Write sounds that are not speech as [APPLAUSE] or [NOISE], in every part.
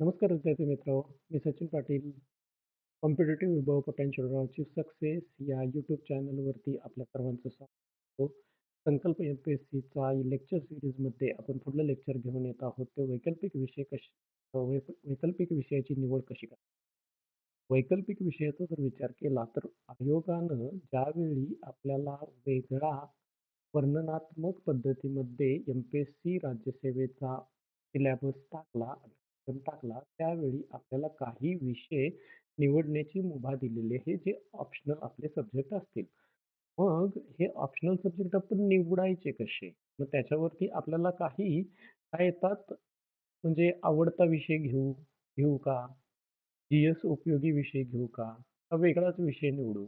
नमस्कार विद्यार्थी मित्र मी सचिन पाटील. कॉम्पिटेटिव्ह विभाग पोटेन्शियल रावची सक्सेस या यूट्यूब चॅनलवरती आपल्या सर्वांचं स्वागत. करतो संकल्प एम पी एस सीचा लेक्चर सिरीजमध्ये आपण पुढलं लेक्चर घेऊन येत आहोत. ते वैकल्पिक विषय कशी वै- वैकल्पिक विषयाची निवड कशी करा वैकल्पिक विषयाचा जर विचार केला तर आयोगानं ज्यावेळी आपल्याला वेगळा वर्णनात्मक पद्धतीमध्ये एम पी एस सी राज्यसेवेचा सिलॅबस टाकला अभ्यासक्रम टाकला त्यावेळी आपल्याला काही विषय निवडण्याची मुभा दिलेली आहे जे ऑप्शनल आपले सब्जेक्ट असतील. मग हे ऑप्शनल सब्जेक्ट आपण निवडायचे कसे? मग त्याच्यावरती आपल्याला काही काय येतात? म्हणजे आवडता विषय घेऊ घेऊ का? जी एस उपयोगी विषय घेऊ का? का वेगळाच विषय निवडू.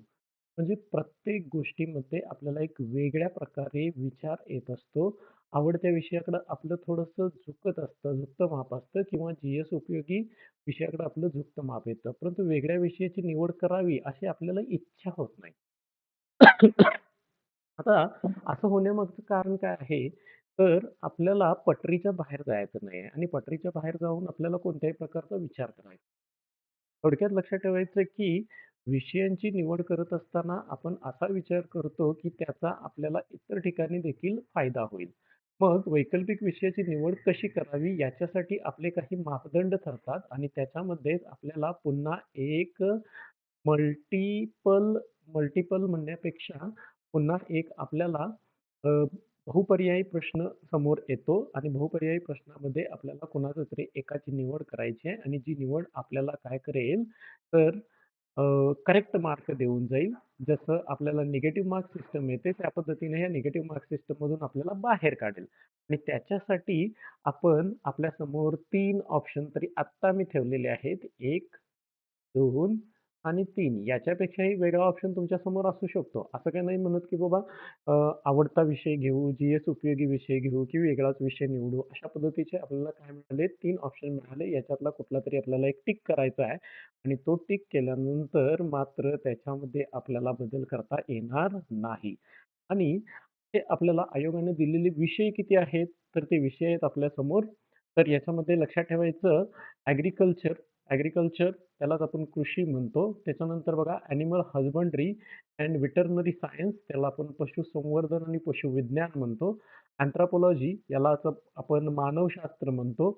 म्हणजे प्रत्येक गोष्टीमध्ये आपल्याला एक वेगळ्या प्रकारे विचार येत असतो. आवडत्या विषयाकडं आपलं थोडंसं झुकत असतं झुकतं माप असतं किंवा जी एस उपयोगी विषयाकडे आपलं झुकतं माप येतं. परंतु वेगळ्या विषयाची निवड करावी अशी आपल्याला इच्छा होत नाही. आता असं होण्यामागचं कारण काय आहे? तर आपल्याला पटरीच्या बाहेर जायचं नाही आणि पटरीच्या बाहेर जाऊन आपल्याला कोणत्याही प्रकारचा विचार करायचा. थोडक्यात लक्षात ठेवायचं की विषयांची निवड करत असताना आपण असा विचार करतो की त्याचा आपल्याला इतर ठिकाणी देखील फायदा होईल. मग वैकल्पिक विषयाची निवड कशी करावी याच्यासाठी आपले काही मापदंड ठरतात आणि त्याच्यामध्ये आपल्याला पुन्हा एक मल्टिपल मल्टिपल म्हणण्यापेक्षा पुन्हा एक आपल्याला अ, बहुपर्यायी प्रश्न समोर येतो आणि बहुपर्यायी प्रश्नामध्ये आपल्याला कोणाचं तरी एकाची निवड करायची आहे आणि जी निवड आपल्याला काय करेल तर करेक्ट मार्क देऊन जाईल. जसं आपल्याला निगेटिव्ह मार्क सिस्टम येते त्या पद्धतीने ह्या निगेटिव्ह मार्क सिस्टम मधून आपल्याला बाहेर काढेल. आणि त्याच्यासाठी आपण आपल्यासमोर तीन ऑप्शन तरी आत्ता मी ठेवलेले आहेत. एक दोन आणि तीन याच्यापेक्षाही वेगळा ऑप्शन तुमच्यासमोर असू शकतो. असं काही नाही म्हणत की बाबा अ, आवडता विषय घेऊ जी एस उपयोगी विषय घेऊ की वेगळाच विषय निवडू. अशा पद्धतीचे आपल्याला काय मिळाले? तीन ऑप्शन मिळाले. याच्यातला कुठला तरी आपल्याला एक टिक करायचा आहे. आणि तो टिक केल्यानंतर मात्र त्याच्यामध्ये आपल्याला बदल करता येणार नाही. आणि ते आपल्याला आयोगाने दिलेले विषय किती आहेत? तर ते विषय आहेत आपल्यासमोर. तर याच्यामध्ये लक्षात ठेवायचं ॲग्रिकल्चर ॲग्रिकल्चर त्यालाच आपण कृषी म्हणतो. त्याच्यानंतर बघा animal husbandry and veterinary science त्याला आपण पशुसंवर्धन आणि पशुविज्ञान म्हणतो. अँथ्रापोलॉजी यालाच आपण मानवशास्त्र म्हणतो.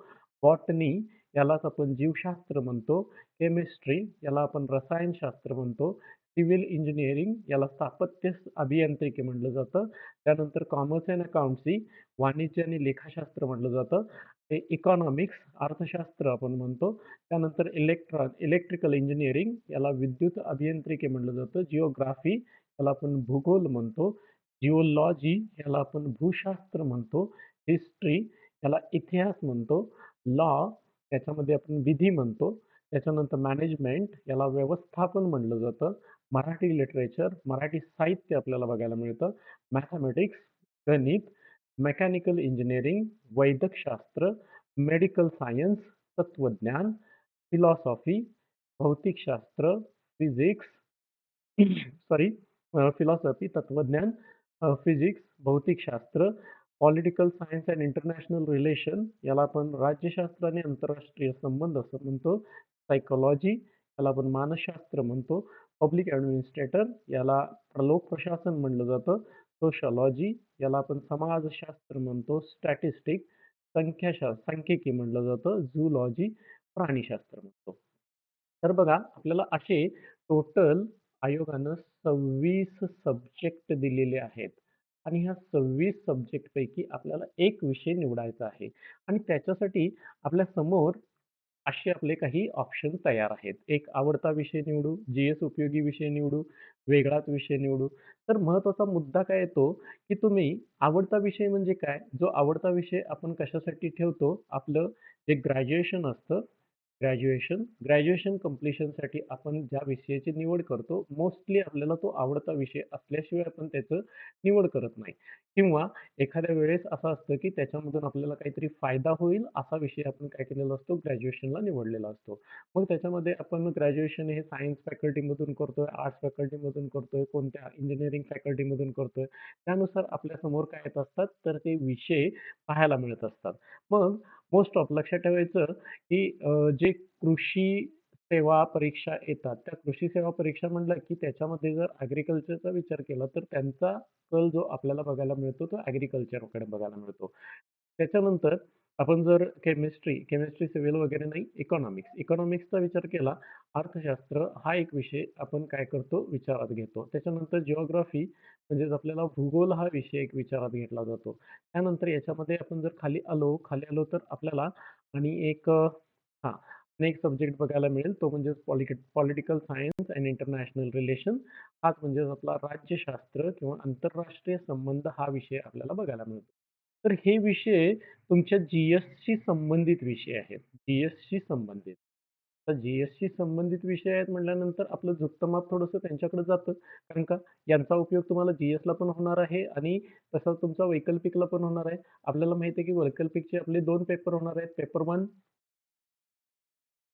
बॉटनी यालाच आपण जीवशास्त्र म्हणतो. केमिस्ट्री याला आपण रसायनशास्त्र म्हणतो. सिव्हिल इंजिनिअरिंग याला स्थापत्य अभियांत्रिकी म्हटलं जातं. त्यानंतर कॉमर्स अँड अकाउंटसी वाणिज्य आणि लेखाशास्त्र म्हटलं जातं. ते इकॉनॉमिक्स अर्थशास्त्र आपण म्हणतो. त्यानंतर इलेक्ट्रॉन इलेक्ट्रिकल इंजिनिअरिंग याला विद्युत अभियांत्रिकी म्हटलं जातं. जिओग्राफी याला आपण भूगोल म्हणतो. जिओलॉजी याला आपण भूशास्त्र म्हणतो. हिस्ट्री याला इतिहास म्हणतो. लॉ त्याच्यामध्ये आपण विधी म्हणतो. त्याच्यानंतर मॅनेजमेंट याला व्यवस्थापन म्हणलं जातं. मराठी लिटरेचर मराठी साहित्य आपल्याला बघायला मिळतं. मॅथमॅटिक्स गणित मेकॅनिकल इंजिनिअरिंग वैद्यकशास्त्र मेडिकल सायन्स तत्वज्ञान फिलॉसॉफी भौतिकशास्त्र फिजिक्स [CLEARS THROAT] सॉरी फिलॉसॉफी तत्वज्ञान फिजिक्स भौतिकशास्त्र political science and international relation याला आपण राज्यशास्त्र आणि आंतरराष्ट्रीय संबंध असं म्हणतो. सायकोलॉजी याला आपण मानसशास्त्र म्हणतो. पब्लिक ॲडमिनिस्ट्रेटर याला प्रलोक प्रशासन म्हणलं जातं. सोशॉलॉजी याला आपण समाजशास्त्र म्हणतो. स्टॅटिस्टिक संख्याशास्त्र सांख्यिकी म्हणलं जातं. झूलॉजी प्राणीशास्त्र म्हणतो. तर बघा आपल्याला असे टोटल आयोगानं सव्वीस सब्जेक्ट दिलेले आहेत. आणि ह्या सव्वीस सब्जेक्टपैकी आपल्याला एक विषय निवडायचा आहे. आणि त्याच्यासाठी आपल्यासमोर असे आपले काही ऑप्शन तयार आहेत. एक आवडता विषय निवडू जी एस उपयोगी विषय निवडू वेगळाच विषय निवडू. तर महत्त्वाचा मुद्दा काय येतो की तुम्ही आवडता विषय म्हणजे काय? जो आवडता विषय आपण कशासाठी ठेवतो? आपलं जे ग्रॅज्युएशन असतं ग्रॅज्युएशन ग्रॅज्युएशन कम्प्लिशनसाठी आपण ज्या विषयाची निवड करतो मोस्टली आपल्याला तो आवडता विषय असल्याशिवाय आपण त्याचं निवड करत नाही. किंवा एखाद्या वेळेस असं असतं की त्याच्यामधून आपल्याला काहीतरी फायदा होईल असा विषय आपण काय केलेला असतो ग्रॅज्युएशनला निवडलेला असतो. मग त्याच्यामध्ये आपण ग्रॅज्युएशन हे सायन्स फॅकल्टीमधून करतोय आर्ट्स फॅकल्टीमधून करतोय कोणत्या इंजिनिअरिंग फॅकल्टीमधून करतोय त्यानुसार आपल्यासमोर काय येत असतात तर ते विषय पाहायला मिळत असतात. मग मोस्ट ऑफ लक्षात ठेवायचं, की अ, जे कृषी सेवा परीक्षा येतात, त्या कृषी सेवा परीक्षा म्हटलं, की त्याच्यामध्ये जर ॲग्रीकल्चरचा विचार केला, तर त्यांचा कल जो आपल्याला बघायला मिळतो, तो ॲग्रीकल्चरकडे बघायला मिळतो. त्याच्यानंतर आपण जर केमिस्ट्री, केमिस्ट्री सिव्हिल वगैरे नाही, इकॉनॉमिक्स. इकॉनॉमिक्सचा विचार केला, अर्थशास्त्र हा एक विषय आपण काय करतो, विचारात घेतो. त्याच्यानंतर जिओग्राफी म्हणजेच आपल्याला भूगोल हा विषय एक विचारात घेतला जातो. त्यानंतर याच्यामध्ये आपण जर खाली आलो, खाली आलो तर आपल्याला आणि एक अ, हां, आणि एक सब्जेक्ट बघायला मिळेल, तो म्हणजे politic political science and international relation. हाच म्हणजेच आपला राज्यशास्त्र किंवा आंतरराष्ट्रीय संबंध हा विषय आपल्याला बघायला मिळतो. तर हे विषय तुमच्या जी-एसशी संबंधित विषय आहेत. जी-एसशी संबंधित. तर जी-एसशी संबंधित विषय आहेत म्हटल्यानंतर आपलं झुकतं माप थोडंसं त्यांच्याकडे जातं. कारण का यांचा उपयोग तुम्हाला जी-एसला पण होणार आहे आणि तसा तुमचा वैकल्पिकला पण होणार आहे. आपल्याला माहिती आहे की वैकल्पिकचे आपले 2 पेपर होणार आहेत. पेपर 1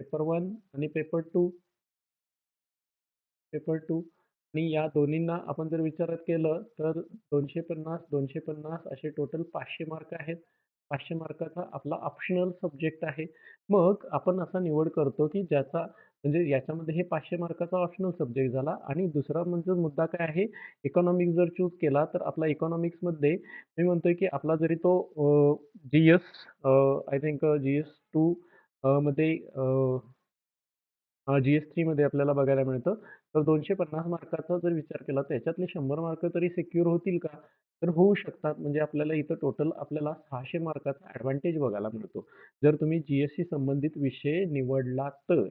पेपर 1 आणि पेपर 2 पेपर 2 आणि या दोन्हींना आपण जर विचारात केलं तर 250, 250 असे टोटल पाचशे मार्क आहेत. पाचशे मार्काचा आपला ऑप्शनल सब्जेक्ट आहे. मग आपण असा निवड करतो की ज्याचा म्हणजे याच्यामध्ये हे पाचशे मार्काचा ऑप्शनल सब्जेक्ट झाला आणि दुसरा म्हणजे मुद्दा काय आहे, इकॉनॉमिक्स जर चूज केला तर आपला इकॉनॉमिक्समध्ये मी म्हणतोय की आपला जरी तो GS I think GS two मध्ये जी-एस-3 मध्ये आपल्याला बघायला मिळतं. तर 250 मार्काचा जर विचार केला, तर याच्यातले 100 मार्क तरी सिक्युअर होतील का? तर होऊ शकतात. म्हणजे आपल्याला इथं टोटल आपल्याला 600 मार्काचा एडवांटेज बघायला मिळतो. जर तुम्ही जी-एसशी संबंधित विषय निवडला तर.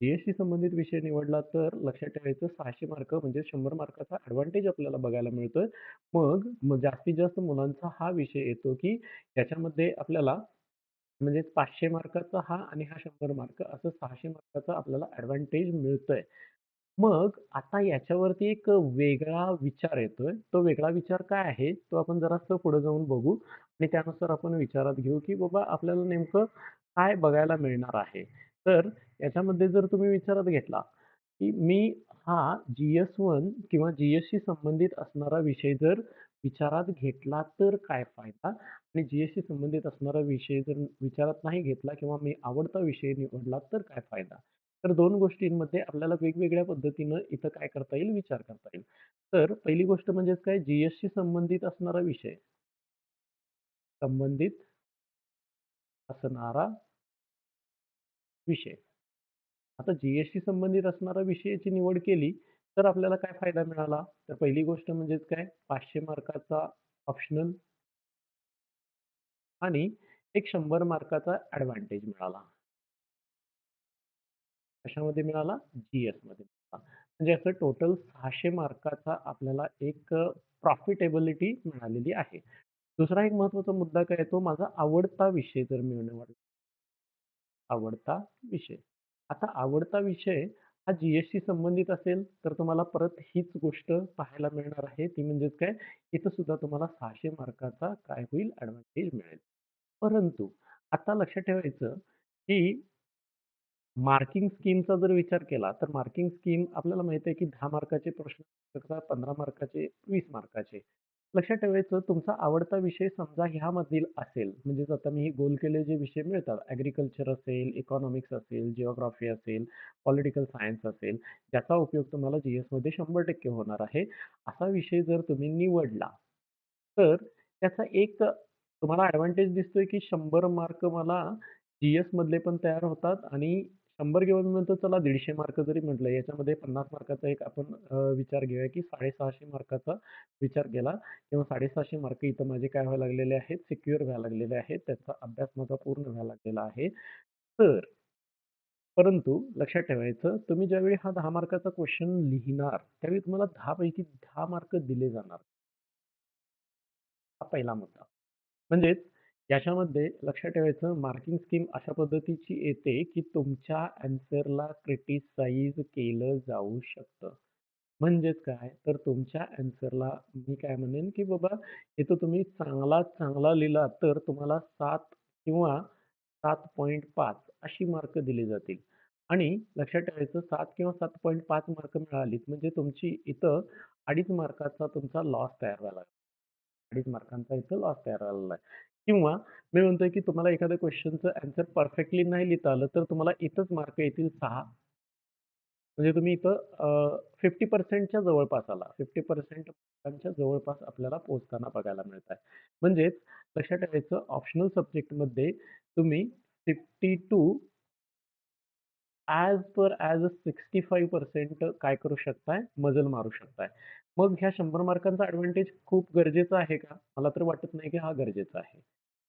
जी-एसशी संबंधित विषय निवडला तर लक्षात ठेवायचं 600 मार्क म्हणजे 100 मार्काचा एडवांटेज आपल्याला बघायला मिळतोय. मग मग जास्तीत जास्त मुलांचा हा विषय येतो, की याच्यामध्ये आपल्याला म्हणजे 500 मार्काचा हा आणि हा 100 मार्क असं 600 मार्काचा आपल्याला एडवांटेज मिळतोय. मग आता याच्यावरती एक वेगळा विचार येतोय. तो वेगळा विचार काय आहे? तो आपण जरासं पुढे जाऊन बघू आणि त्यानुसार आपण विचारात घेऊ, की बाबा आपल्याला नेमकं काय बघायला मिळणार आहे. तर याच्यामध्ये जर तुम्ही विचारात घेतला, की मी हा जी-एस-1 किंवा जी-एसशी संबंधित असणारा विषय जर विचारात घेतला तर काय फायदा? आणि जी-एसशी संबंधित असणारा विषय जर विचारात नाही घेतला किंवा मी आवडता विषय निवडला तर काय फायदा? तर 2 गोष्टींमध्ये आपल्याला वेगवेगळ्या पद्धतीनं इथं काय करता येईल, विचार करता येईल. तर पहिली गोष्ट म्हणजेच काय जीएसटी संबंधित असणारा विषय. संबंधित असणारा विषय. आता जीएसटी संबंधित असणारा विषयाची निवड केली, तर आपल्याला काय फायदा मिळाला? तर पहिली गोष्ट म्हणजेच काय 500 मार्काचा ऑप्शनल आणि एक 100 मार्काचा एडवांटेज मिळाला. कशामध्ये मिळाला? जी-एसमध्ये मिळाला. म्हणजे असं टोटल 600 मार्काचा आपल्याला एक अ, प्रॉफिटेबिलिटी मिळालेली आहे. दुसरा एक महत्त्वाचा मुद्दा काय येतो, माझा आवडता विषय जर मी निवडला. आवडता विषय. आता आवडता विषय हा जीएसशी संबंधित असेल, तर तुम्हाला परत हीच गोष्ट पाहायला मिळणार आहे. ती म्हणजेच काय, इथं सुद्धा तुम्हाला 600 मार्काचा काय होईल, एडवांटेज मिळेल. परंतु आता लक्षात ठेवायचं, की मार्किंग स्कीमचा जर विचार केला, तर मार्किंग स्कीम आपल्याला माहिती आहे, की 10 मार्काचे प्रश्न पंधरा 15 मार्काचे, 20 मार्काचे. लक्षात ठेवायचं तुमचा आवडता विषय समजा ह्यामधील असेल, म्हणजेच आता मी हे गोल केलेले जे विषय मिळतात, ॲग्रीकल्चर असेल, इकॉनॉमिक्स असेल, जिओग्राफी असेल, पॉलिटिकल सायन्स असेल, ज्याचा उपयोग तुम्हाला जी-एसमध्ये 100% होणार आहे. असा विषय जर तुम्ही निवडला, तर त्याचा एक तुम्हाला एडवांटेज दिसतोय, की 100 मार्क मला जी-एसमधले पण तयार होतात आणि 100 किंवा म्हणतो चला 150 मार्क जरी म्हटलं, याच्यामध्ये 50 मार्काचा एक आपण अ, विचार घेऊया, की 650 मार्काचा विचार केला किंवा 750 मार्क इथं माझे काय व्हायला लागलेले आहेत, सिक्युअर व्हायला लागलेले आहेत. त्याचा अभ्यास माझा पूर्ण व्हायला लागलेला आहे. तर परंतु लक्षात ठेवायचं, तुम्ही ज्यावेळी हा 10 मार्काचा क्वेशन लिहिणार, त्यावेळी तुम्हाला 10 पैकी 10 मार्क दिले जाणार. हा पहिला मुद्दा. म्हणजेच याच्यामध्ये लक्षात ठेवायचं मार्किंग स्कीम अशा पद्धतीची येते, की तुमच्या ॲन्सरला क्रिटिसाइज केलं जाऊ शकतं. म्हणजेच काय, तर तुमच्या ॲन्सरला मी काय म्हणेन, की बाबा इथं तुम्ही चांगलात चांगला लिहिला, तर तुम्हाला 7 किंवा 7.5 अशी मार्क दिली जातील. आणि लक्षात ठेवायचं 7 किंवा 7.5 मार्क मिळालीत, म्हणजे तुमची इथं 2.5 मार्काचा तुमचा लॉस तयार व्हायला अडीच मार्कांचा इथं लॉस तयार झालेला आहे. किंवा मी म्हणतोय की तुम्हाला एखाद्या क्वेशनचं आन्सर परफेक्टली नाही लिहिता आलं, तर तुम्हाला इथंच मार्क येतील 6. म्हणजे तुम्ही इथं अ, 50% च्या जवळपास आला. 50% मार्कांच्या जवळपास आपल्याला पोहोचताना बघायला मिळत आहे. म्हणजेच लक्षात ठेवायचं ऑप्शनल सब्जेक्टमध्ये तुम्ही 52 ॲज पर ॲज अ 65% काय करू शकताय, मजल मारू शकताय. मग ह्या शंभर मार्कांचा ऍडव्हान्टेज खूप गरजेचा आहे का? मला तर वाटत नाही की हा गरजेचा आहे.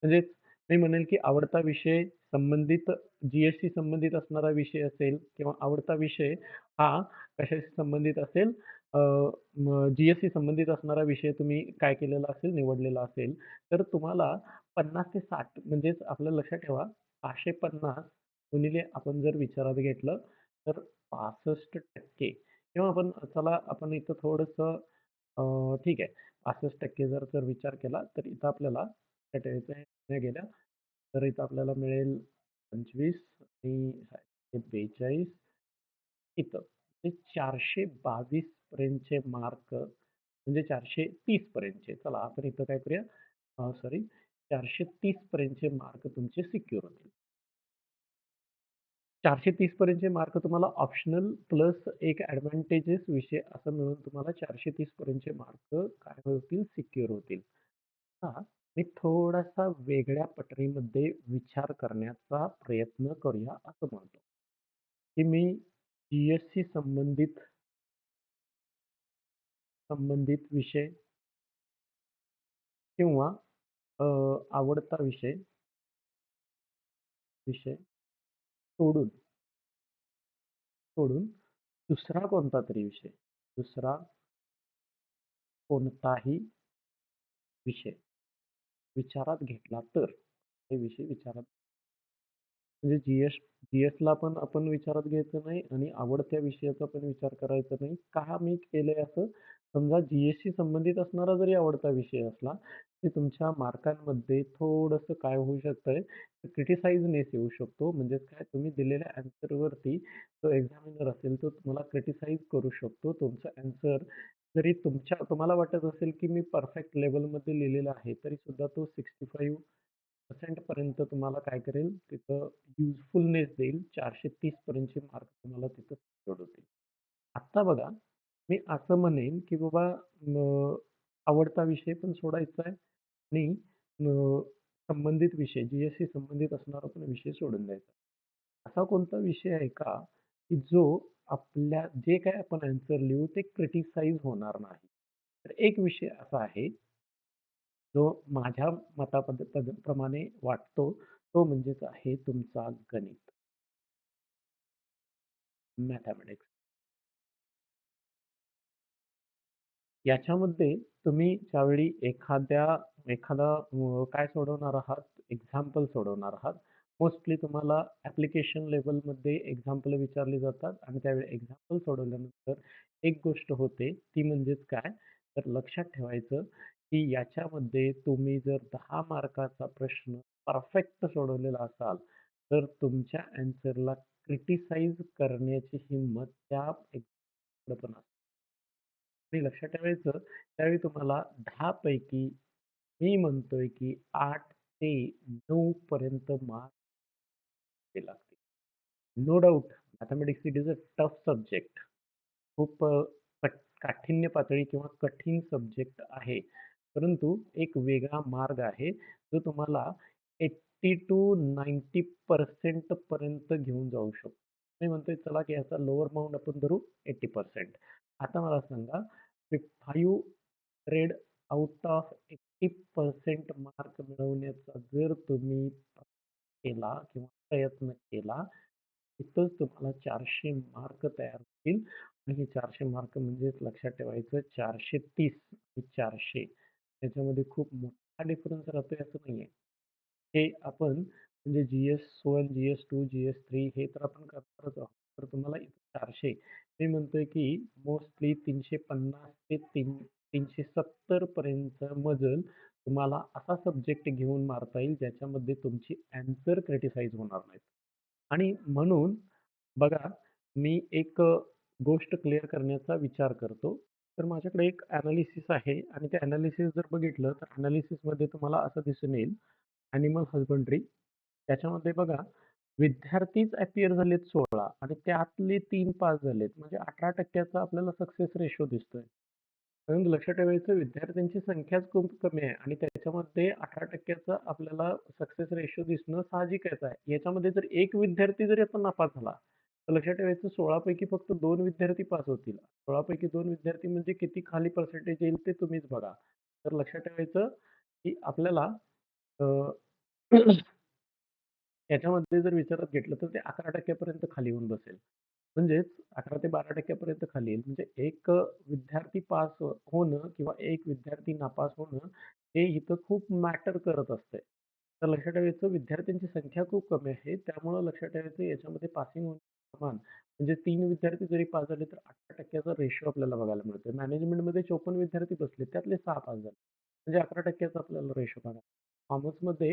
म्हणजेच मी म्हणेल की आवडता विषय संबंधित जी संबंधित असणारा विषय असेल किंवा आवडता विषय हा कशाशी संबंधित असेल अ, संबंधित असणारा विषय तुम्ही काय केलेला असेल, निवडलेला असेल, तर तुम्हाला 50 ते साठ म्हणजेच आपलं लक्षात ठेवा 550 गुणिले आपण जर विचारात घेतलं तर 65% किंवा आपण चला आपण इथं थोडंसं ठीक आहे. 65% जर जर विचार केला तर इथं आपल्याला गेल्या तर इथं आपल्याला मिळेल 25 आणि 42 इथं म्हणजे ते 422 पर्यंतचे मार्क म्हणजे 430 पर्यंतचे. चला आपण इथं काय करूया? सॉरी 430 पर्यंतचे मार्क तुमचे सिक्युअर होतील. 430 पर्यंतचे मार्क तुम्हाला ऑप्शनल प्लस एक ॲडव्हान्टेजेस विषय असं मिळून तुम्हाला 430 पर्यंतचे मार्क काय होतील सिक्युअर होतील. हां, मी थोडासा वेगळ्या पटरीमध्ये विचार करण्याचा प्रयत्न करूया असं म्हणतो, की मी जी संबंधित संबंधित विषय किंवा अ, आवडता विषय विषय सोडून सोडून दुसरा कोणता तरी विषय, दुसरा कोणताही विषय विचारात घेतला तर, हे विषय विचारात म्हणजे जी-एस जी-एसला पण आपण विचारात घ्यायचं नाही आणि आवडत्या विषयाचा पण विचार करायचा नाही. का मी केलंय असं? समजा जी-एसशी संबंधित असणारा जरी आवडता विषय असला, ते तुमच्या मार्कांमध्ये थोडंसं काय होऊ शकतंय, क्रिटिसाइजनेस येऊ शकतो. म्हणजेच काय तुम्ही दिलेल्या ॲन्सरवरती जो एक्झामिनर असेल, तो तुम्हाला क्रिटिसाइज करू शकतो. तुमचा अन्सर जरी तुमच्या तुम्हाला वाटत असेल, की मी परफेक्ट लेव्हलमध्ये लिहिलेला आहे, तरीसुद्धा तो 65% पर्यंत तुम्हाला काय करेल, तिथं युजफुलनेस देईल. 430 पर्यंतचे मार्क तुम्हाला तिथं सोडवतील. आत्ता बघा, मी असं म्हणेन, की बाबा अ, आवडता विषय पण सोडायचा आहे आणि अ, संबंधित विषय जी-एसशी संबंधित असणारा पण विषय सोडून द्यायचा. असा कोणता विषय आहे का, की जो आपल्या जे काही आपण आन्सर लिहू ते क्रिटिसाइज होणार नाही? तर एक विषय असा आहे, जो माझ्या मतापद पद प्रमाणे वाटतो, तो म्हणजेच आहे तुमचा गणित, मॅथेमॅटिक्स. याच्यामध्ये तुम्ही ज्यावेळी एखाद्या एखादा अ, काय सोडवणार आहात, एक्झाम्पल सोडवणार आहात. मोस्टली तुम्हाला ॲप्लिकेशन लेव्हलमध्ये एक्झाम्पल विचारली जातात आणि त्यावेळी एक्झाम्पल सोडवल्यानंतर एक गोष्ट होते, ती म्हणजेच काय, तर लक्षात ठेवायचं, की याच्यामध्ये तुम्ही जर 10 मार्काचा प्रश्न परफेक्ट सोडवलेला असाल, तर तुमच्या ॲन्सरला क्रिटिसाइज करण्याची हिंमत त्या एक्झामकडे पण असते. आणि लक्षात ठेवायचं त्यावेळी तुम्हाला 10 पैकी मी म्हणतोय की 8 ते 9 पर्यंत मार्क लागतील. No doubt mathematics it is a tough subject. खूप अ, कठ काठिण्य पातळी किंवा कठीण सब्जेक्ट आहे. परंतु एक वेगळा मार्ग आहे, जो तुम्हाला 80 टू 90% पर्यंत घेऊन जाऊ शकतो. मी म्हणतोय चला की याचा लोअर बाउंड आपण धरू 80%. आता मला सांगा, की 500 आउट ऑफ 80% मार्क मिळवण्याचा जर तुम्ही केला किंवा प्रयत्न केला, तिथंच तुम्हाला चारशे मार्क तयार होतील आणि हे 400 मार्क म्हणजेच लक्षात ठेवायचं 430 आणि 400 त्याच्यामध्ये खूप मोठा डिफरन्स राहतोय असं नाहीये. हे आपण म्हणजे G S one G S two G S three हे तर आपण करणारच आहोत. तर तुम्हाला चारशे मी म्हणतोय की मोस्टली 350 ते तीन 370 पर्यंत मजल तुम्हाला असा सब्जेक्ट घेऊन मारता येईल, ज्याच्यामध्ये तुमची ॲन्सर क्रिटिसाइज होणार नाहीत. आणि म्हणून बघा, मी एक अ, गोष्ट क्लिअर करण्याचा विचार करतो, तर माझ्याकडे एक एनालिसिस आहे आणि ते एनालिसिस जर बघितलं तर एनालिसिसमध्ये तुम्हाला असं दिसून येईल. ॲनिमल हजबंड्री त्याच्यामध्ये बघा विद्यार्थीच ॲपियर झालेत 16 आणि त्यातले तीन पास झालेत. म्हणजे 18% आपल्याला सक्सेस रेशो दिसतोय. म्हणून लक्षात ठेवायचं विद्यार्थ्यांची संख्याच खूप कमी आहे आणि त्याच्यामध्ये 18% आपल्याला सक्सेस रेशो दिसणं साहजिकच आहे. याच्यामध्ये जर एक विद्यार्थी जरी आता नापास झाला, तर लक्षात ठेवायचं 16 पैकी फक्त दोन विद्यार्थी पास होतील. 16 पैकी 2 विद्यार्थी म्हणजे किती खाली पर्सेंटेज येईल ते तुम्हीच बघा. तर लक्षात ठेवायचं की आपल्याला याच्यामध्ये जर विचारात घेतलं तर ते 11 टक्क्यापर्यंत खाली येऊन बसेल. म्हणजेच 11 ते 12 टक्क्यापर्यंत खाली येईल. म्हणजे एक विद्यार्थी पास होणं किंवा एक विद्यार्थी नापास होणं हे इथं खूप मॅटर करत असतंय. तर लक्षात ठेवायचं विद्यार्थ्यांची संख्या खूप कमी आहे. त्यामुळं लक्षात ठेवायचं याच्यामध्ये पासिंग होण्याचं प्रमाण म्हणजे 3 विद्यार्थी जरी पास झाले तर 18 टक्क्याचा रेशो आपल्याला बघायला मिळतोय. मॅनेजमेंटमध्ये 54 विद्यार्थी बसले त्यातले 6 पास झाले. म्हणजे 11 टक्क्याचा आपल्याला रेशो बघायला कॉमर्समध्ये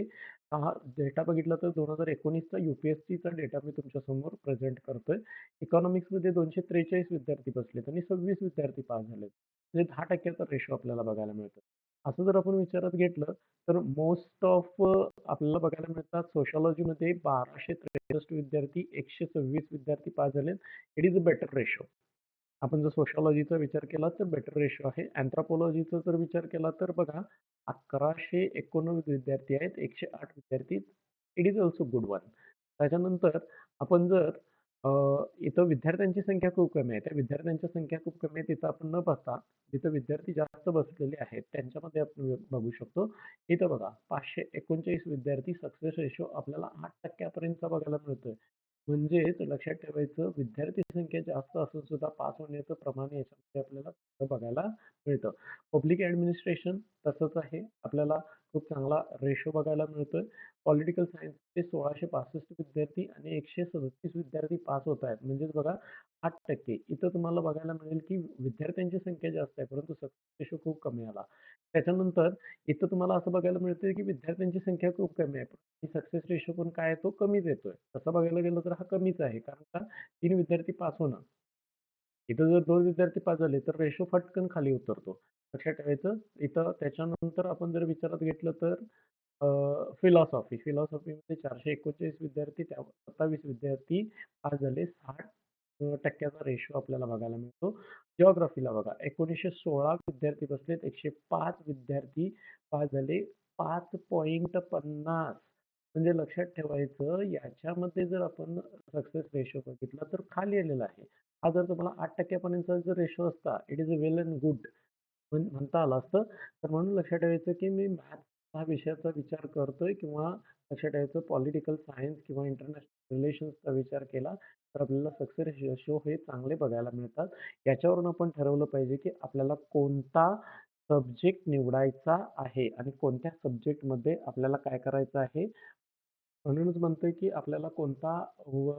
हा डेटा बघितला तर 2019चा यू-पी-एस-सीचा डेटा मी तुमच्यासमोर प्रेझेंट करतोय. इकॉनॉमिक्समध्ये 243 विद्यार्थी बसलेत आणि 26 विद्यार्थी पास झालेत. म्हणजे दहा टक्क्याचा रेशो आपल्याला बघायला मिळतो. असं जर आपण विचारात घेतलं तर मोस्ट ऑफ आपल्याला बघायला मिळतात सोशोलॉजीमध्ये बाराशे त्रेसष्ट विद्यार्थी, 126 विद्यार्थी पास झालेत. It is a better ratio. आपण जर सोशिओलॉजीचा विचार केला तर बेटर रेशो आहे. अँथ्रोपॉलॉजीचा जर विचार केला तर बघा 1189 विद्यार्थी आहेत, 108 विद्यार्थी. It is also good one. त्याच्यानंतर आपण जर अ, इथं विद्यार्थ्यांची संख्या खूप कमी आहे. त्या विद्यार्थ्यांची संख्या खूप कमी आहे तिथं आपण न बघता जिथं विद्यार्थी जास्त बसलेले आहेत त्यांच्यामध्ये आपण बघू शकतो. इथं बघा 539 विद्यार्थी सक्सेस रेशो आपल्याला 8% पर्यंतचा बघायला मिळतोय. म्हणजेच लक्षात ठेवायचं विद्यार्थी संख्या जास्त असून सुद्धा पास होण्याचं प्रमाण याच्यामध्ये आपल्याला बघायला मिळतं. पब्लिक ॲडमिनिस्ट्रेशन तसंच आहे. आपल्याला खूप चांगला रेशो बघायला मिळतोय. पॉलिटिकल सायन्सचे 1665 विद्यार्थी आणि 137 विद्यार्थी पास होत आहेत. म्हणजेच बघा आठ टक्के इथं तुम्हाला बघायला मिळेल की विद्यार्थ्यांची संख्या जास्त आहे परंतु सक्सेस रेशो खूप कमी आला. त्याच्यानंतर इथं तुम्हाला असं बघायला मिळतंय की विद्यार्थ्यांची संख्या खूप कमी आहे. सक्सेस रेशो पण काय आहे तो कमीच येतोय. तसं बघायला गेलं तर हा कमीच आहे. कारण का 3 विद्यार्थी पास होणार इथं जर 2 विद्यार्थी पास झाले तर रेशो फटकन खाली उतरतो. लक्षात ठेवायचं. इथं त्याच्यानंतर आपण जर विचारात घेतलं तर अ, फिलॉसॉफी. फिलॉसॉफीमध्ये 439 विद्यार्थी त्यावर 27 विद्यार्थी पास झाले. 60% टक्क्याचा रेशो आपल्याला बघायला मिळतो. जिओग्राफीला बघा 1916 विद्यार्थी बसलेत, 105 विद्यार्थी पास झाले. 5.50 म्हणजे लक्षात ठेवायचं याच्यामध्ये जर आपण सक्सेस रेशो बघितला तर खाली आलेला आहे. हा जर तुम्हाला 8% जर रेशो असता, it is a well and good म्हण म्हणता आलं असतं. तर म्हणून लक्षात ठेवायचं की मी मॅथ्स हा विषयाचा विचार करतोय किंवा लक्षात ठेवायचं पॉलिटिकल सायन्स किंवा इंटरनॅशनल रिलेशन्सचा विचार केला तर आपल्याला सक्सेस शो हे चांगले बघायला मिळतात. याच्यावरून आपण ठरवलं पाहिजे की आपल्याला कोणता सब्जेक्ट निवडायचा आहे आणि कोणत्या सब्जेक्टमध्ये आपल्याला काय करायचं आहे. म्हणूनच म्हणतोय की आपल्याला कोणता व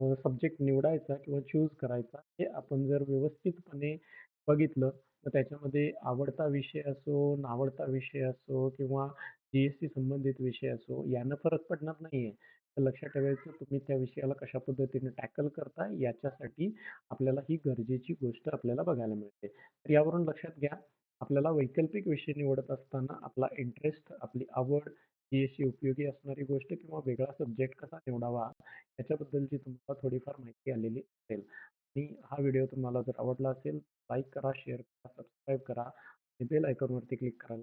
अ, सब्जेक्ट निवडायचा किंवा चूज करायचा हे आपण जर व्यवस्थितपणे बघितलं तर त्याच्यामध्ये आवडता विषय असो, नावडता विषय असो किंवा जी-एस-टी संबंधित विषय असो यानं फरक पडणार नाहीये. तर लक्षात ठेवायचं तुम्ही त्या विषयाला कशा पद्धतीने टॅकल करता याच्यासाठी आपल्याला ही गरजेची गोष्ट आपल्याला बघायला मिळते. तर यावरून लक्षात घ्या आपल्याला वैकल्पिक विषय निवडत असताना आपला इंटरेस्ट, आपली आवड, ही अशी उपयोगी असणारी गोष्ट किंवा वेगळा सब्जेक्ट कसा निवडावा याच्याबद्दलची तुम्हाला थोडीफार माहिती आलेली असेल. आणि हा व्हिडिओ तुम्हाला जर आवडला असेल लाईक करा, शेअर करा, सबस्क्राईब करा आणि बेल आयकॉनवरती क्लिक करायला